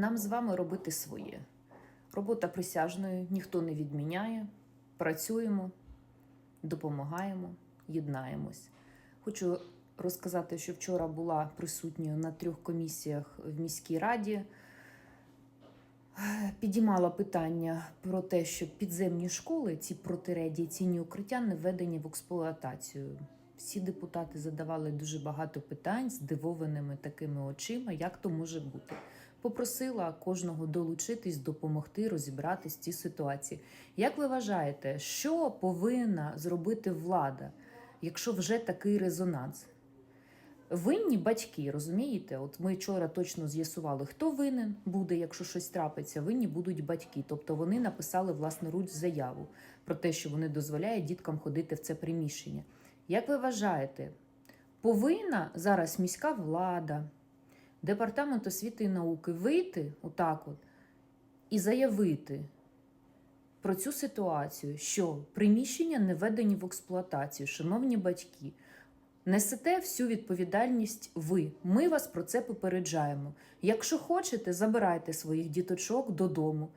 нам з вами робити своє. Робота присяжної ніхто не відміняє. Працюємо, допомагаємо, єднаємось. Хочу розказати, що вчора була присутньою на трьох комісіях в міській раді. Підіймала питання про те, що підземні школи, ці протирадіаційні укриття не введені в експлуатацію. Всі депутати задавали дуже багато питань з дивованими такими очима, як то може бути. Попросила кожного долучитись, допомогти розібратись в цій ситуації. Як ви вважаєте, що повинна зробити влада, якщо вже такий резонанс? Винні батьки, розумієте? От ми вчора точно з'ясували, хто винен буде, якщо щось трапиться. Винні будуть батьки. Тобто вони написали власноруч заяву про те, що вони дозволяють діткам ходити в це приміщення. Як ви вважаєте, повинна зараз міська влада, департамент освіти і науки вийти отак от і заявити про цю ситуацію, що приміщення не введені в експлуатацію, шановні батьки. Несете всю відповідальність ви. Ми вас про це попереджаємо. Якщо хочете, забирайте своїх діточок додому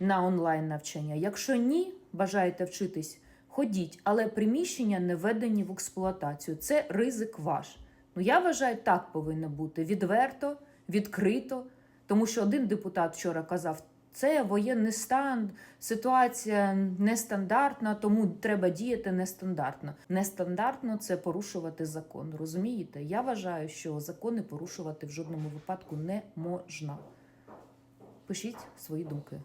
на онлайн навчання. Якщо ні, бажаєте вчитись, ходіть, але приміщення не введені в експлуатацію. Це ризик ваш. Ну я вважаю, так повинно бути відверто, відкрито. Тому що один депутат вчора казав, це воєнний стан, ситуація нестандартна, тому треба діяти нестандартно. Нестандартно це порушувати закон. Розумієте? Я вважаю, що закони порушувати в жодному випадку не можна. Пишіть свої думки.